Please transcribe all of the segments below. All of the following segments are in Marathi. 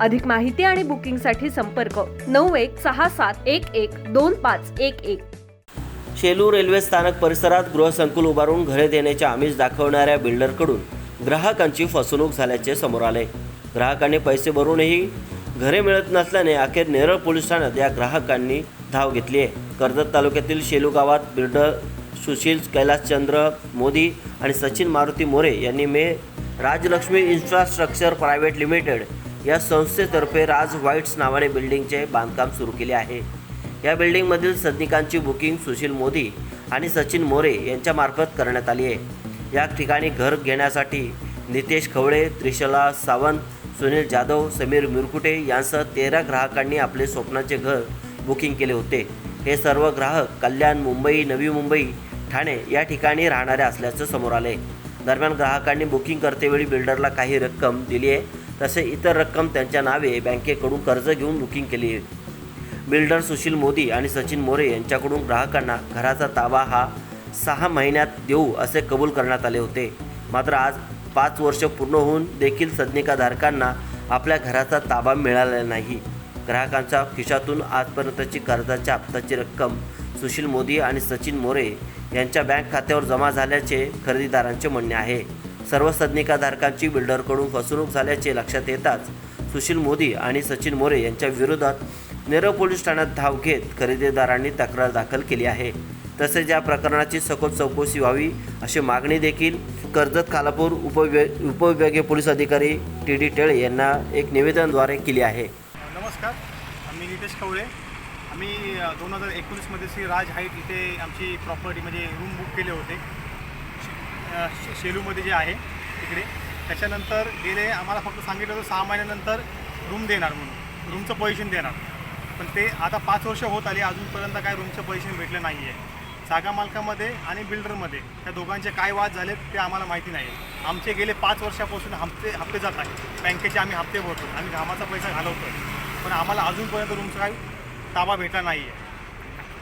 अधिक माहिती आणि बुकिंगसाठी संपर्क नऊ एक सहा सात एक एक दोन पाच एक एक. शेलू रेल्वे स्थानक परिसरात गृहसंकुल उभारून घरे देण्याचे आमिष दाखवणाऱ्या बिल्डरकडून ग्राहकांची फसवणूक झाल्याचे समोर आले. ग्राहकांनी पैसे भरूनही घरे मिळत नसल्याने अखेर नेरळ पोलीस ठाण्यात या ग्राहकांनी धाव घेतली आहे. कर्जत तालुक्यातील शेलू गावात बिल्डर सुशील कैलासचंद्र मोदी आणि सचिन मारुती मोरे यांनी मे राजलक्ष्मी इन्फ्रास्ट्रक्चर प्रायव्हेट लिमिटेड या संस्थेतर्फे राज व्हाईट्स नावाने बिल्डिंगचे बांधकाम सुरू केले आहे. या बिल्डिंगमधील सदनिकांची बुकिंग सुशील मोदी आणि सचिन मोरे यांच्यामार्फत करण्यात आली आहे. या ठिकाणी घर घेण्यासाठी नितेश खवळे त्रिशला सावंत सुनील जाधव समीर मिरकुटे यांसह तेरा ग्राहकांनी आपले स्वप्नाचे घर बुकिंग केले होते. हे सर्व ग्राहक कल्याण मुंबई नवी मुंबई ठाणे या ठिकाणी राहणारे असल्याचं समोर आले दरम्यान ग्राहकांनी बुकिंग करतेवेळी बिल्डरला काही रक्कम दिली आहे. तसे इतर रक्कम त्यांच्या नावे बँकेकडून कर्ज घेऊन बुकिंग केली. बिल्डर सुशील मोदी आणि सचिन मोरे यांच्याकडून ग्राहकांना घराचा ताबा हा सहा महिन्यात देऊ असे कबूल करण्यात आले होते. मात्र आज पाच वर्ष पूर्ण होऊन देखील सदनिकाधारकांना आपल्या घराचा ताबा मिळालेला नाही. ग्राहकांच्या खिशातून आजपर्यंतची कर्जाच्या हप्त्याची रक्कम सुशील मोदी आणि सचिन मोरे यांच्या बँक खात्यावर जमा झाल्याचे खरेदीदारांचे म्हणणे आहे. सर्व सदनिकाधारकांची बिल्डरकडून फसवणूक झाल्याचे लक्षात येताच सुशील मोदी आणि सचिन मोरे यांच्या विरोधात नेरळ पोलीस ठाण्यात धाव घेत खरेदीदारांनी तक्रार दाखल केली आहे. तसेच या प्रकरणाची सखोल चौकशी व्हावी अशी मागणी देखील कर्जत खालापूर उपविभा उपविभागीय पोलीस अधिकारी टी डी टेळे यांना एक निवेदनद्वारे केली आहे. नमस्कार मी नितेश कवळे आम्ही दोन हजार एकोणीसमध्ये श्री राज हाईट इथे आमची प्रॉपर्टी म्हणजे रूम बुक केले होते. शेलूमध्ये जे आहे तिकडे त्याच्यानंतर गेले आम्हाला फक्त सांगितलं होतं सहा महिन्यानंतर रूम देणार म्हणून रूमचं पैशन देणार. पण ते आता पाच वर्ष होत आली अजूनपर्यंत काय रूमचं पैसे भेटलं नाही आहे जागा मालकामध्ये आणि बिल्डरमध्ये त्या दोघांचे काय वाद झालेत ते आम्हाला माहिती नाही आमचे गेले पाच वर्षापासून हप्ते हप्ते जात आहेत. बँकेचे आम्ही हप्ते भरतो आम्ही घामाचा पैसा घालवतो पण आम्हाला अजूनपर्यंत रूमचा काही ताबा भेटला नाही आहे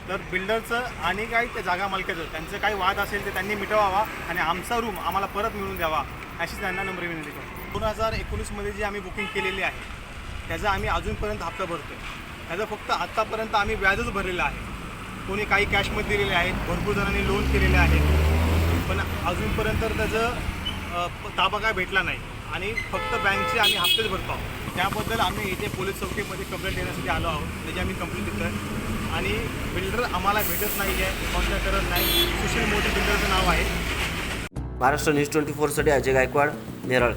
तर बिल्डरचं आणि काही त्या जागा मालकाचं त्यांचं काही वाद असेल ते त्यांनी मिटवावा आणि आमचा रूम आम्हाला परत मिळून द्यावा अशी त्यांना नम्र विनंती करतो. दोन हजार एकोणीसमध्ये जी आम्ही बुकिंग केलेली आहे त्याचा आम्ही अजूनपर्यंत हप्ता भरतो आहे त्याचं फक्त आत्तापर्यंत आम्ही व्याजच भरलेलं आहे. कोणी काही कॅशमध्ये दिलेले आहेत भरपूर जणांनी लोन केलेले आहेत. पण अजूनपर्यंत त्याचं ताबा काय भेटला नाही. आणि फक्त बँकचे आम्ही हप्तेच भरतो आहोत. त्याबद्दल आम्ही इथे पोलीस चौकीमध्ये कंप्लेंट देण्यासाठी आलो आहोत. त्याची आम्ही कंप्लेंट देतो आहे आणि बिल्डर आम्हाला भेटत नाही आहे कॉन्टॅक्ट करत नाही. सुशील मोदी बिल्डरचं नाव आहे. महाराष्ट्र न्यूज ट्वेंटी फोरसाठी अजय गायकवाड नेरळ.